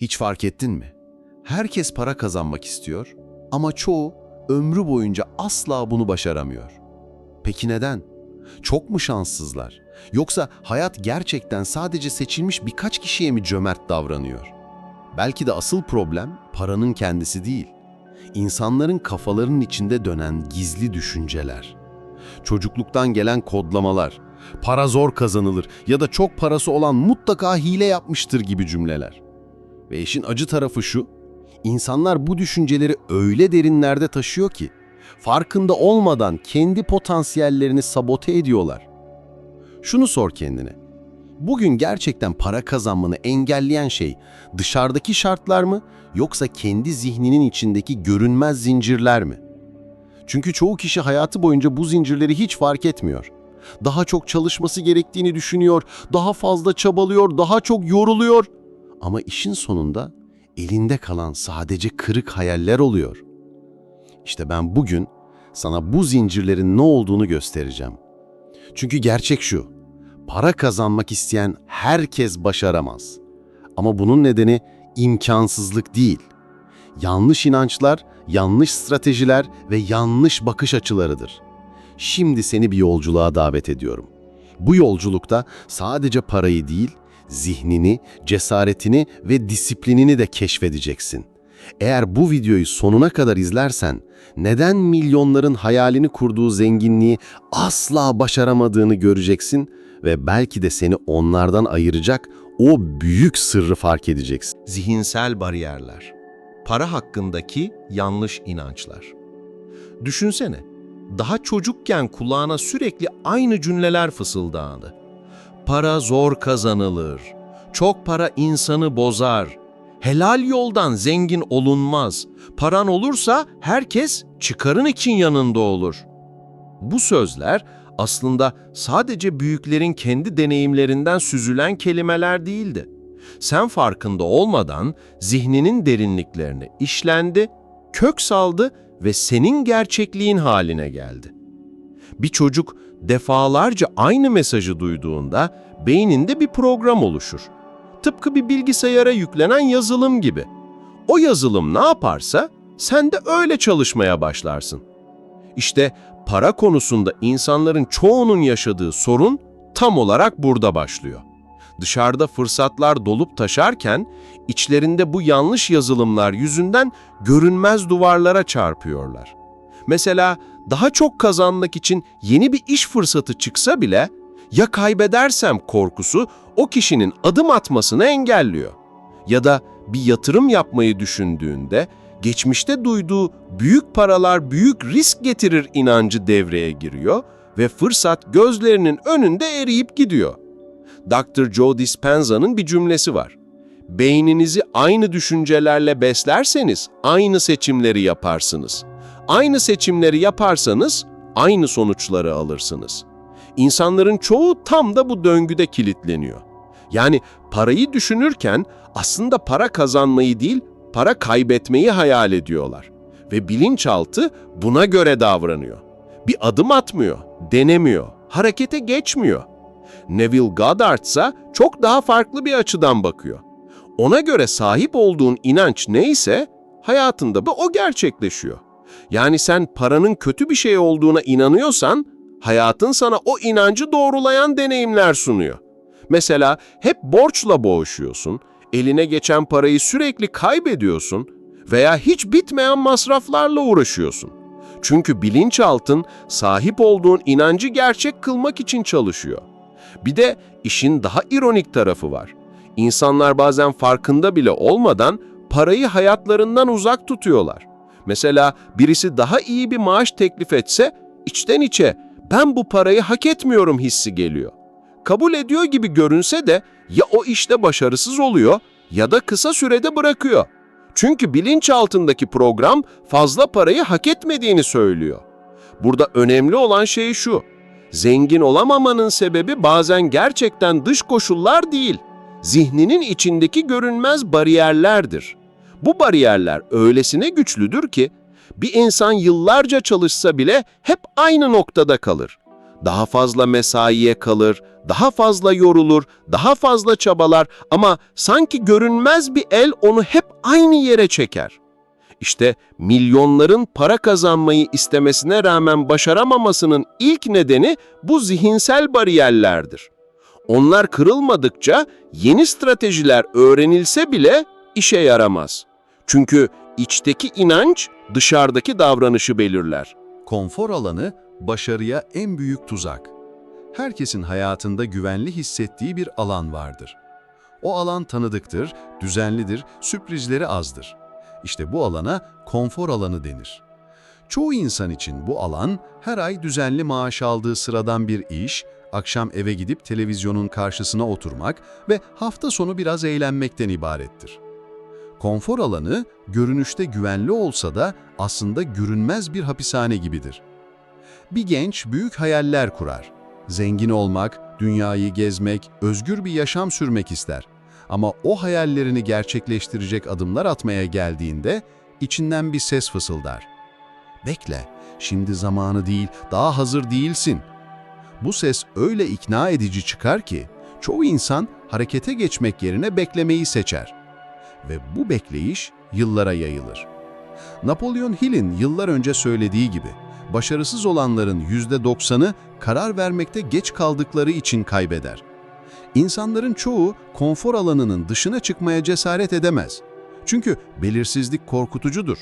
Hiç fark ettin mi? Herkes para kazanmak istiyor ama çoğu ömrü boyunca asla bunu başaramıyor. Peki neden? Çok mu şanssızlar? Yoksa hayat gerçekten sadece seçilmiş birkaç kişiye mi cömert davranıyor? Belki de asıl problem paranın kendisi değil. İnsanların kafalarının içinde dönen gizli düşünceler. Çocukluktan gelen kodlamalar, para zor kazanılır ya da çok parası olan mutlaka hile yapmıştır gibi cümleler. Ve işin acı tarafı şu, insanlar bu düşünceleri öyle derinlerde taşıyor ki, farkında olmadan kendi potansiyellerini sabote ediyorlar. Şunu sor kendine, bugün gerçekten para kazanmanı engelleyen şey dışarıdaki şartlar mı yoksa kendi zihninin içindeki görünmez zincirler mi? Çünkü çoğu kişi hayatı boyunca bu zincirleri hiç fark etmiyor. Daha çok çalışması gerektiğini düşünüyor, daha fazla çabalıyor, daha çok yoruluyor. Ama işin sonunda elinde kalan sadece kırık hayaller oluyor. İşte ben bugün sana bu zincirlerin ne olduğunu göstereceğim. Çünkü gerçek şu, para kazanmak isteyen herkes başaramaz. Ama bunun nedeni imkansızlık değil. Yanlış inançlar, yanlış stratejiler ve yanlış bakış açılarıdır. Şimdi seni bir yolculuğa davet ediyorum. Bu yolculukta sadece parayı değil, zihnini, cesaretini ve disiplinini de keşfedeceksin. Eğer bu videoyu sonuna kadar izlersen, neden milyonların hayalini kurduğu zenginliği asla başaramadığını göreceksin ve belki de seni onlardan ayıracak o büyük sırrı fark edeceksin. zihinsel bariyerler, para hakkındaki yanlış inançlar. Düşünsene, daha çocukken kulağına sürekli aynı cümleler fısıldandı. Para zor kazanılır, çok para insanı bozar, helal yoldan zengin olunmaz, paran olursa herkes çıkarın için yanında olur. Bu sözler aslında sadece büyüklerin kendi deneyimlerinden süzülen kelimeler değildi. Sen farkında olmadan zihninin derinliklerine işlendi, kök saldı ve senin gerçekliğin haline geldi. Bir çocuk defalarca aynı mesajı duyduğunda beyninde bir program oluşur. Tıpkı bir bilgisayara yüklenen yazılım gibi. O yazılım ne yaparsa sen de öyle çalışmaya başlarsın. İşte para konusunda insanların çoğunun yaşadığı sorun tam olarak burada başlıyor. Dışarıda fırsatlar dolup taşarken içlerinde bu yanlış yazılımlar yüzünden görünmez duvarlara çarpıyorlar. Mesela daha çok kazanmak için yeni bir iş fırsatı çıksa bile ya kaybedersem korkusu o kişinin adım atmasını engelliyor. Ya da bir yatırım yapmayı düşündüğünde geçmişte duyduğu büyük paralar büyük risk getirir inancı devreye giriyor ve fırsat gözlerinin önünde eriyip gidiyor. Dr. Joe Dispenza'nın bir cümlesi var. Beyninizi aynı düşüncelerle beslerseniz aynı seçimleri yaparsınız. Aynı seçimleri yaparsanız aynı sonuçları alırsınız. İnsanların çoğu tam da bu döngüde kilitleniyor. Yani parayı düşünürken aslında para kazanmayı değil, para kaybetmeyi hayal ediyorlar. Ve bilinçaltı buna göre davranıyor. Bir adım atmıyor, denemiyor, harekete geçmiyor. Neville Goddard ise çok daha farklı bir açıdan bakıyor. Ona göre sahip olduğun inanç neyse hayatında da o gerçekleşiyor. Yani sen paranın kötü bir şey olduğuna inanıyorsan hayatın sana o inancı doğrulayan deneyimler sunuyor. Mesela hep borçla boğuşuyorsun, eline geçen parayı sürekli kaybediyorsun veya hiç bitmeyen masraflarla uğraşıyorsun. Çünkü bilinçaltın sahip olduğun inancı gerçek kılmak için çalışıyor. Bir de işin daha ironik tarafı var. İnsanlar bazen farkında bile olmadan parayı hayatlarından uzak tutuyorlar. Mesela birisi daha iyi bir maaş teklif etse içten içe ben bu parayı hak etmiyorum hissi geliyor. Kabul ediyor gibi görünse de ya o işte başarısız oluyor ya da kısa sürede bırakıyor. Çünkü bilinçaltındaki program fazla parayı hak etmediğini söylüyor. Burada önemli olan şey şu. Zengin olamamanın sebebi bazen gerçekten dış koşullar değil, zihninin içindeki görünmez bariyerlerdir. Bu bariyerler öylesine güçlüdür ki bir insan yıllarca çalışsa bile hep aynı noktada kalır. daha fazla mesaiye kalır, daha fazla yorulur, daha fazla çabalar ama sanki görünmez bir el onu hep aynı yere çeker. İşte milyonların para kazanmayı istemesine rağmen başaramamasının ilk nedeni bu zihinsel bariyerlerdir. Onlar kırılmadıkça yeni stratejiler öğrenilse bile işe yaramaz. Çünkü içteki inanç dışarıdaki davranışı belirler. Konfor alanı başarıya en büyük tuzak. Herkesin hayatında güvenli hissettiği bir alan vardır. O alan tanıdıktır, düzenlidir, sürprizleri azdır. İşte bu alana konfor alanı denir. Çoğu insan için bu alan her ay düzenli maaş aldığı sıradan bir iş, akşam eve gidip televizyonun karşısına oturmak ve hafta sonu biraz eğlenmekten ibarettir. Konfor alanı görünüşte güvenli olsa da aslında görünmez bir hapishane gibidir. Bir genç büyük hayaller kurar. Zengin olmak, dünyayı gezmek, özgür bir yaşam sürmek ister. Ama o hayallerini gerçekleştirecek adımlar atmaya geldiğinde içinden bir ses fısıldar. Bekle, şimdi zamanı değil, daha hazır değilsin. Bu ses öyle ikna edici çıkar ki çoğu insan harekete geçmek yerine beklemeyi seçer. Ve bu bekleyiş yıllara yayılır. Napolyon Hill'in yıllar önce söylediği gibi, başarısız olanların %90'ı karar vermekte geç kaldıkları için kaybeder. İnsanların çoğu konfor alanının dışına çıkmaya cesaret edemez. Çünkü belirsizlik korkutucudur.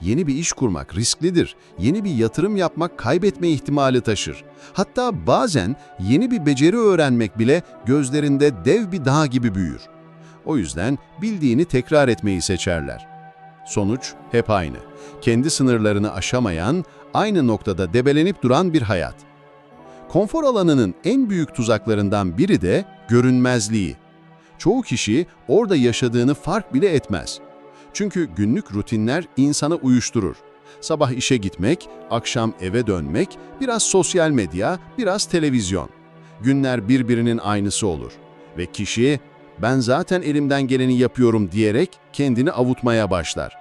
Yeni bir iş kurmak risklidir. Yeni bir yatırım yapmak kaybetme ihtimali taşır. Hatta bazen yeni bir beceri öğrenmek bile gözlerinde dev bir dağ gibi büyür. O yüzden bildiğini tekrar etmeyi seçerler. Sonuç hep aynı. Kendi sınırlarını aşamayan, aynı noktada debelenip duran bir hayat. Konfor alanının en büyük tuzaklarından biri de görünmezliği. Çoğu kişi orada yaşadığını fark bile etmez. Çünkü günlük rutinler insanı uyuşturur. Sabah işe gitmek, akşam eve dönmek, biraz sosyal medya, biraz televizyon. Günler birbirinin aynısı olur. Ve kişi, ben zaten elimden geleni yapıyorum diyerek kendini avutmaya başlar.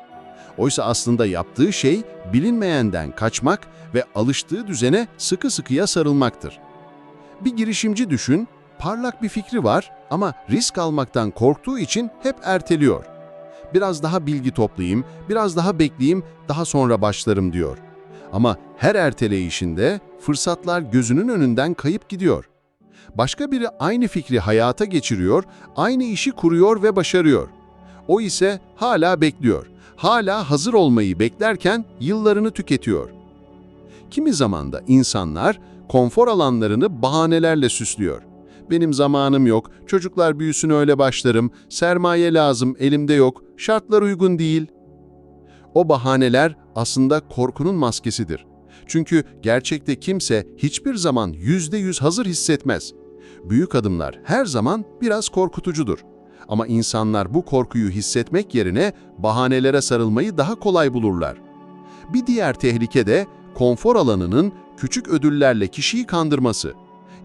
Oysa aslında yaptığı şey bilinmeyenden kaçmak ve alıştığı düzene sıkı sıkıya sarılmaktır. Bir girişimci düşün, parlak bir fikri var ama risk almaktan korktuğu için hep erteliyor. Biraz daha bilgi toplayayım, biraz daha bekleyeyim, daha sonra başlarım diyor. Ama her erteleyişinde fırsatlar gözünün önünden kayıp gidiyor. Başka biri aynı fikri hayata geçiriyor, aynı işi kuruyor ve başarıyor. O ise hala bekliyor. Hala hazır olmayı beklerken yıllarını tüketiyor. Kimi zaman da insanlar konfor alanlarını bahanelerle süslüyor. Benim zamanım yok, çocuklar büyüsün öyle başlarım, sermaye lazım, elimde yok, şartlar uygun değil. O bahaneler aslında korkunun maskesidir. Çünkü gerçekte kimse hiçbir zaman yüzde yüz hazır hissetmez. Büyük adımlar her zaman biraz korkutucudur. Ama insanlar bu korkuyu hissetmek yerine bahanelere sarılmayı daha kolay bulurlar. Bir diğer tehlike de konfor alanının küçük ödüllerle kişiyi kandırması.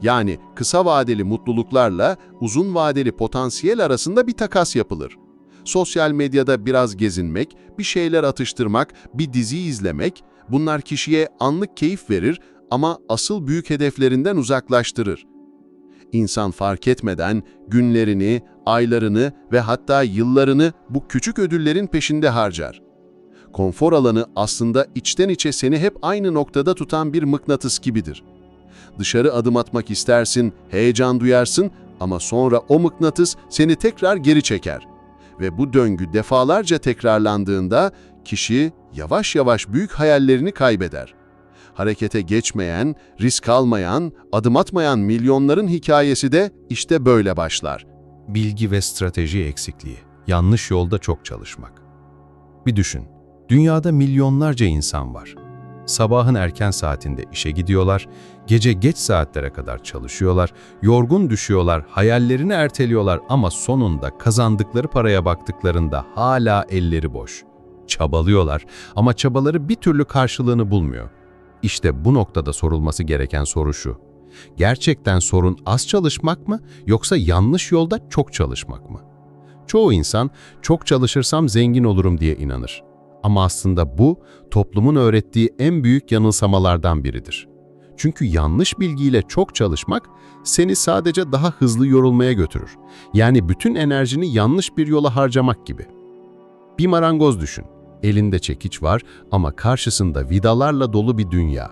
Yani kısa vadeli mutluluklarla uzun vadeli potansiyel arasında bir takas yapılır. Sosyal medyada biraz gezinmek, bir şeyler atıştırmak, bir dizi izlemek, bunlar kişiye anlık keyif verir ama asıl büyük hedeflerinden uzaklaştırır. İnsan fark etmeden günlerini, aylarını ve hatta yıllarını bu küçük ödüllerin peşinde harcar. Konfor alanı aslında içten içe seni hep aynı noktada tutan bir mıknatıs gibidir. Dışarı adım atmak istersin, heyecan duyarsın ama sonra o mıknatıs seni tekrar geri çeker. Ve bu döngü defalarca tekrarlandığında kişi yavaş yavaş büyük hayallerini kaybeder. Harekete geçmeyen, risk almayan, adım atmayan milyonların hikayesi de işte böyle başlar. bilgi ve strateji eksikliği, yanlış yolda çok çalışmak. Bir düşün, dünyada milyonlarca insan var. Sabahın erken saatinde işe gidiyorlar, gece geç saatlere kadar çalışıyorlar, yorgun düşüyorlar, hayallerini erteliyorlar ama sonunda kazandıkları paraya baktıklarında hala elleri boş. Çabalıyorlar ama çabaları bir türlü karşılığını bulmuyor. İşte bu noktada sorulması gereken soru şu. Gerçekten sorun az çalışmak mı yoksa yanlış yolda çok çalışmak mı? Çoğu insan çok çalışırsam zengin olurum diye inanır. Ama aslında bu toplumun öğrettiği en büyük yanılsamalardan biridir. Çünkü yanlış bilgiyle çok çalışmak seni sadece daha hızlı yorulmaya götürür. Yani bütün enerjini yanlış bir yola harcamak gibi. Bir marangoz düşün. Elinde çekiç var ama karşısında vidalarla dolu bir dünya.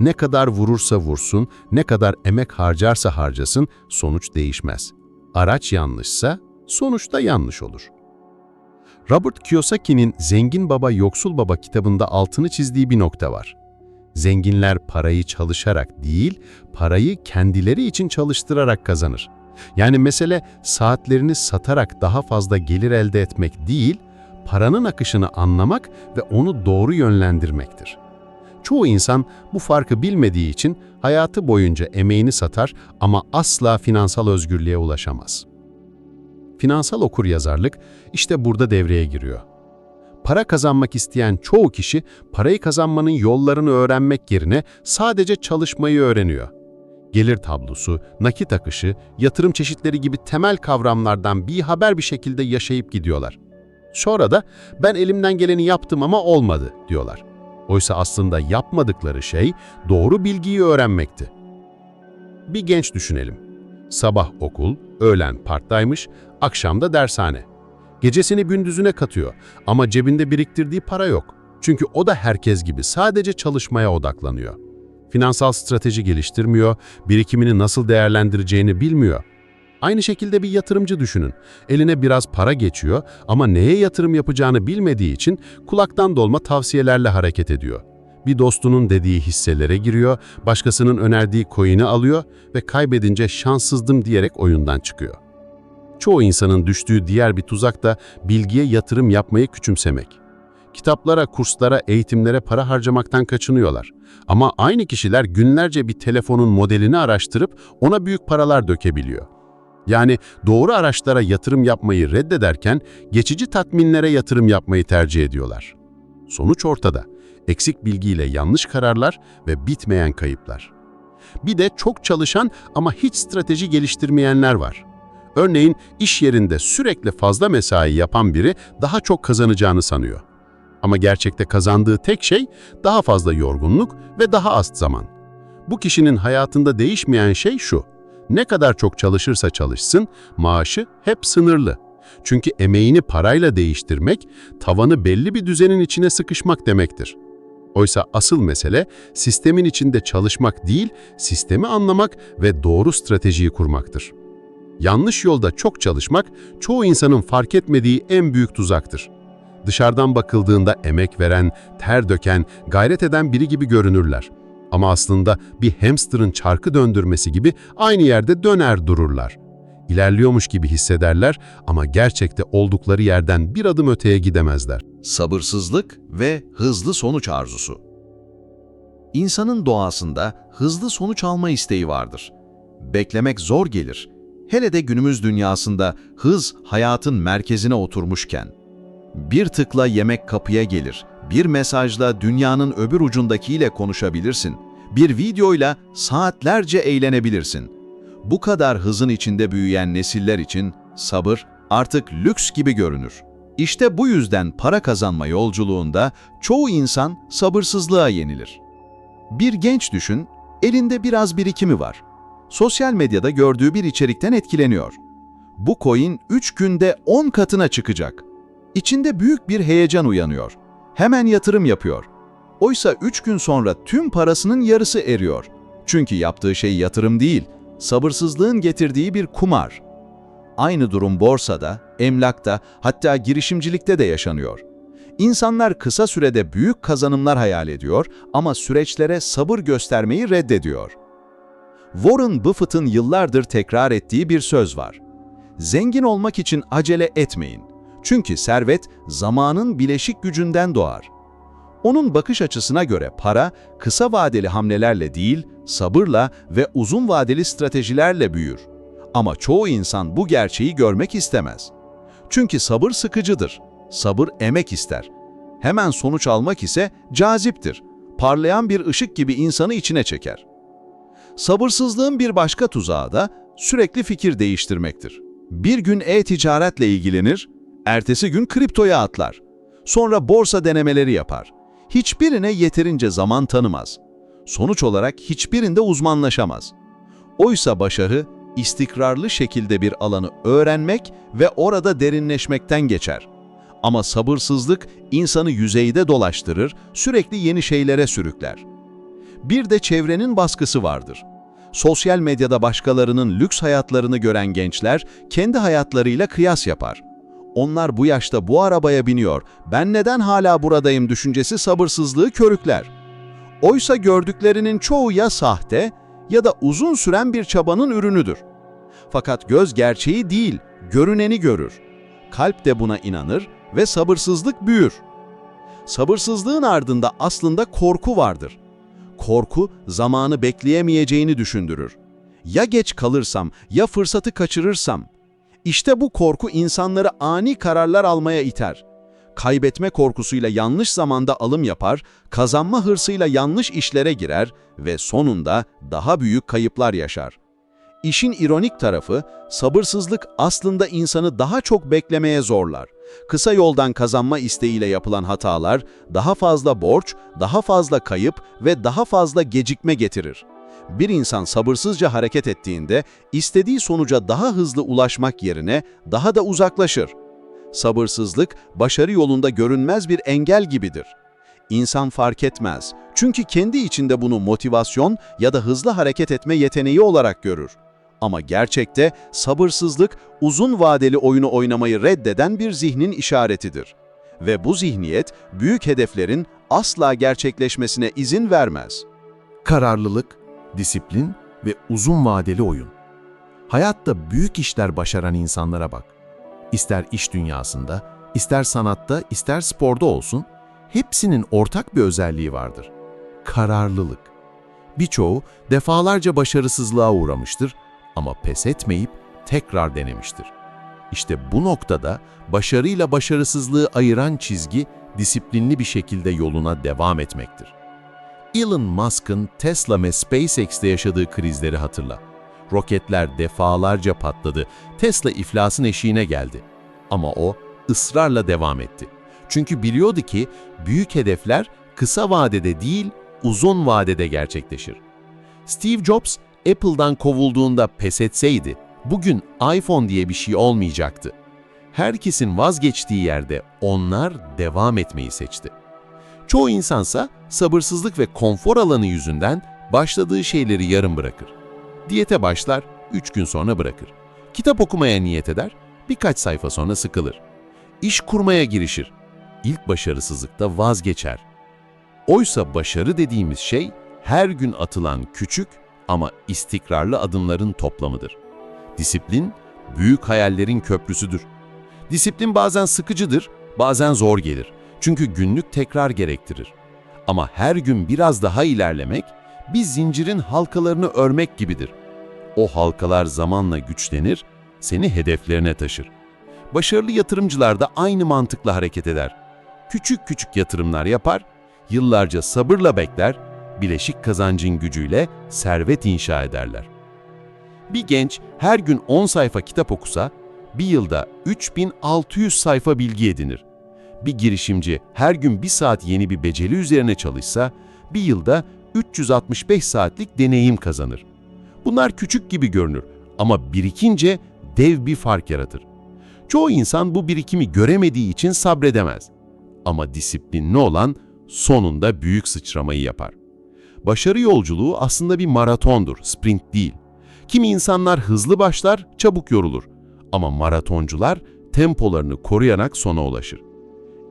Ne kadar vurursa vursun, ne kadar emek harcarsa harcasın sonuç değişmez. Araç yanlışsa sonuç da yanlış olur. Robert Kiyosaki'nin Zengin Baba Yoksul Baba kitabında altını çizdiği bir nokta var. Zenginler parayı çalışarak değil, parayı kendileri için çalıştırarak kazanır. Yani mesele saatlerini satarak daha fazla gelir elde etmek değil, paranın akışını anlamak ve onu doğru yönlendirmektir. Çoğu insan bu farkı bilmediği için hayatı boyunca emeğini satar ama asla finansal özgürlüğe ulaşamaz. Finansal okuryazarlık işte burada devreye giriyor. Para kazanmak isteyen çoğu kişi parayı kazanmanın yollarını öğrenmek yerine sadece çalışmayı öğreniyor. Gelir tablosu, nakit akışı, yatırım çeşitleri gibi temel kavramlardan bir haber bir şekilde yaşayıp gidiyorlar. Sonra da ben elimden geleni yaptım ama olmadı diyorlar. Oysa aslında yapmadıkları şey doğru bilgiyi öğrenmekti. Bir genç düşünelim. Sabah okul, öğlen parktaymış, akşam da dershane. Gecesini gündüzüne katıyor ama cebinde biriktirdiği para yok. Çünkü o da herkes gibi sadece çalışmaya odaklanıyor. Finansal strateji geliştirmiyor, birikimini nasıl değerlendireceğini bilmiyor. Aynı şekilde bir yatırımcı düşünün. Eline biraz para geçiyor ama neye yatırım yapacağını bilmediği için kulaktan dolma tavsiyelerle hareket ediyor. Bir dostunun dediği hisselere giriyor, başkasının önerdiği coin'i alıyor ve kaybedince şanssızdım diyerek oyundan çıkıyor. Çoğu insanın düştüğü diğer bir tuzak da bilgiye yatırım yapmayı küçümsemek. Kitaplara, kurslara, eğitimlere para harcamaktan kaçınıyorlar. Ama aynı kişiler günlerce bir telefonun modelini araştırıp ona büyük paralar dökebiliyor. Yani doğru araçlara yatırım yapmayı reddederken geçici tatminlere yatırım yapmayı tercih ediyorlar. Sonuç ortada. Eksik bilgiyle yanlış kararlar ve bitmeyen kayıplar. Bir de çok çalışan ama hiç strateji geliştirmeyenler var. Örneğin iş yerinde sürekli fazla mesai yapan biri daha çok kazanacağını sanıyor. Ama gerçekte kazandığı tek şey daha fazla yorgunluk ve daha az zaman. Bu kişinin hayatında değişmeyen şey şu. Ne kadar çok çalışırsa çalışsın, maaşı hep sınırlı. Çünkü emeğini parayla değiştirmek, tavanı belli bir düzenin içine sıkışmak demektir. Oysa asıl mesele sistemin içinde çalışmak değil, sistemi anlamak ve doğru stratejiyi kurmaktır. Yanlış yolda çok çalışmak, çoğu insanın fark etmediği en büyük tuzaktır. Dışarıdan bakıldığında emek veren, ter döken, gayret eden biri gibi görünürler. Ama aslında bir hamsterın çarkı döndürmesi gibi aynı yerde döner dururlar. İlerliyormuş gibi hissederler ama gerçekte oldukları yerden bir adım öteye gidemezler. sabırsızlık ve hızlı sonuç arzusu. İnsanın doğasında hızlı sonuç alma isteği vardır. Beklemek zor gelir. Hele de günümüz dünyasında hız hayatın merkezine oturmuşken. Bir tıkla yemek kapıya gelir, bir mesajla dünyanın öbür ucundakiyle konuşabilirsin, bir videoyla saatlerce eğlenebilirsin. Bu kadar hızın içinde büyüyen nesiller için sabır artık lüks gibi görünür. İşte bu yüzden para kazanma yolculuğunda çoğu insan sabırsızlığa yenilir. Bir genç düşün, elinde biraz birikimi var. Sosyal medyada gördüğü bir içerikten etkileniyor. Bu coin 3 günde 10 katına çıkacak. İçinde büyük bir heyecan uyanıyor. Hemen yatırım yapıyor. Oysa 3 gün sonra tüm parasının yarısı eriyor. Çünkü yaptığı şey yatırım değil, sabırsızlığın getirdiği bir kumar. Aynı durum borsada, emlakta, hatta girişimcilikte de yaşanıyor. İnsanlar kısa sürede büyük kazanımlar hayal ediyor ama süreçlere sabır göstermeyi reddediyor. Warren Buffett'ın yıllardır tekrar ettiği bir söz var. Zengin olmak için acele etmeyin. Çünkü servet zamanın bileşik gücünden doğar. Onun bakış açısına göre para kısa vadeli hamlelerle değil, sabırla ve uzun vadeli stratejilerle büyür. Ama çoğu insan bu gerçeği görmek istemez. Çünkü sabır sıkıcıdır. Sabır emek ister. Hemen sonuç almak ise caziptir. Parlayan bir ışık gibi insanı içine çeker. Sabırsızlığın bir başka tuzağı da sürekli fikir değiştirmektir. Bir gün e-ticaretle ilgilenir, ertesi gün kriptoya atlar. Sonra borsa denemeleri yapar. Hiçbirine yeterince zaman tanımaz. Sonuç olarak hiçbirinde uzmanlaşamaz. Oysa başarı, istikrarlı şekilde bir alanı öğrenmek ve orada derinleşmekten geçer. Ama sabırsızlık insanı yüzeyde dolaştırır, sürekli yeni şeylere sürükler. Bir de çevrenin baskısı vardır. Sosyal medyada başkalarının lüks hayatlarını gören gençler kendi hayatlarıyla kıyas yapar. Onlar bu yaşta bu arabaya biniyor, ben neden hala buradayım düşüncesi sabırsızlığı körükler. Oysa gördüklerinin çoğu ya sahte ya da uzun süren bir çabanın ürünüdür. Fakat göz gerçeği değil, görüneni görür. Kalp de buna inanır ve sabırsızlık büyür. Sabırsızlığın ardında aslında korku vardır. Korku zamanı bekleyemeyeceğini düşündürür. Ya geç kalırsam, ya fırsatı kaçırırsam. İşte bu korku insanları ani kararlar almaya iter. Kaybetme korkusuyla yanlış zamanda alım yapar, kazanma hırsıyla yanlış işlere girer ve sonunda daha büyük kayıplar yaşar. İşin ironik tarafı, sabırsızlık aslında insanı daha çok beklemeye zorlar. Kısa yoldan kazanma isteğiyle yapılan hatalar, daha fazla borç, daha fazla kayıp ve daha fazla gecikme getirir. Bir insan sabırsızca hareket ettiğinde, istediği sonuca daha hızlı ulaşmak yerine daha da uzaklaşır. Sabırsızlık, başarı yolunda görünmez bir engel gibidir. İnsan fark etmez. Çünkü kendi içinde bunu motivasyon ya da hızlı hareket etme yeteneği olarak görür. Ama gerçekte sabırsızlık uzun vadeli oyunu oynamayı reddeden bir zihnin işaretidir. Ve bu zihniyet büyük hedeflerin asla gerçekleşmesine izin vermez. Kararlılık, disiplin ve uzun vadeli oyun. Hayatta büyük işler başaran insanlara bak. İster iş dünyasında, ister sanatta, ister sporda olsun, hepsinin ortak bir özelliği vardır. Kararlılık. Birçoğu defalarca başarısızlığa uğramıştır ama pes etmeyip tekrar denemiştir. İşte bu noktada başarıyla başarısızlığı ayıran çizgi disiplinli bir şekilde yoluna devam etmektir. Elon Musk'ın Tesla ve SpaceX'te yaşadığı krizleri hatırla. Roketler defalarca patladı, Tesla iflasın eşiğine geldi. Ama o ısrarla devam etti. Çünkü biliyordu ki büyük hedefler kısa vadede değil, uzun vadede gerçekleşir. Steve Jobs Apple'dan kovulduğunda pes etseydi, bugün iPhone diye bir şey olmayacaktı. Herkesin vazgeçtiği yerde onlar devam etmeyi seçti. Çoğu insansa sabırsızlık ve konfor alanı yüzünden başladığı şeyleri yarım bırakır. Diyete başlar, 3 gün sonra bırakır. Kitap okumaya niyet eder, birkaç sayfa sonra sıkılır. İş kurmaya girişir. İlk başarısızlıkta vazgeçer. Oysa başarı dediğimiz şey her gün atılan küçük ama istikrarlı adımların toplamıdır. Disiplin, büyük hayallerin köprüsüdür. Disiplin bazen sıkıcıdır, bazen zor gelir. Çünkü günlük tekrar gerektirir. Ama her gün biraz daha ilerlemek, bir zincirin halkalarını örmek gibidir. O halkalar zamanla güçlenir, seni hedeflerine taşır. Başarılı yatırımcılar da aynı mantıkla hareket eder. Küçük küçük yatırımlar yapar, yıllarca sabırla bekler, bileşik kazancın gücüyle servet inşa ederler. Bir genç her gün 10 sayfa kitap okusa, bir yılda 3600 sayfa bilgi edinir. Bir girişimci her gün bir saat yeni bir beceri üzerine çalışsa, bir yılda 365 saatlik deneyim kazanır. Bunlar küçük gibi görünür ama birikince dev bir fark yaratır. Çoğu insan bu birikimi göremediği için sabredemez. Ama disiplinli olan sonunda büyük sıçramayı yapar. Başarı yolculuğu aslında bir maratondur, sprint değil. Kimi insanlar hızlı başlar, çabuk yorulur. Ama maratoncular tempolarını koruyarak sona ulaşır.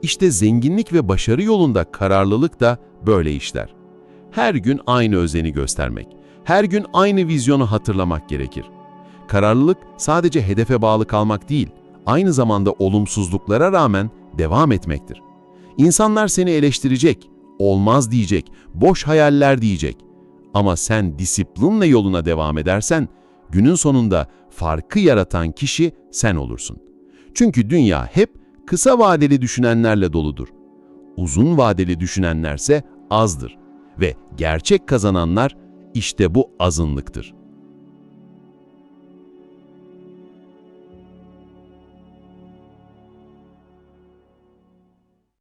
İşte zenginlik ve başarı yolunda kararlılık da böyle işler. Her gün aynı özeni göstermek, her gün aynı vizyonu hatırlamak gerekir. Kararlılık sadece hedefe bağlı kalmak değil, aynı zamanda olumsuzluklara rağmen devam etmektir. İnsanlar seni eleştirecek, olmaz diyecek, boş hayaller diyecek. Ama sen disiplinle yoluna devam edersen, günün sonunda farkı yaratan kişi sen olursun. Çünkü dünya hep kısa vadeli düşünenlerle doludur. Uzun vadeli düşünenlerse azdır ve gerçek kazananlar işte bu azınlıktır.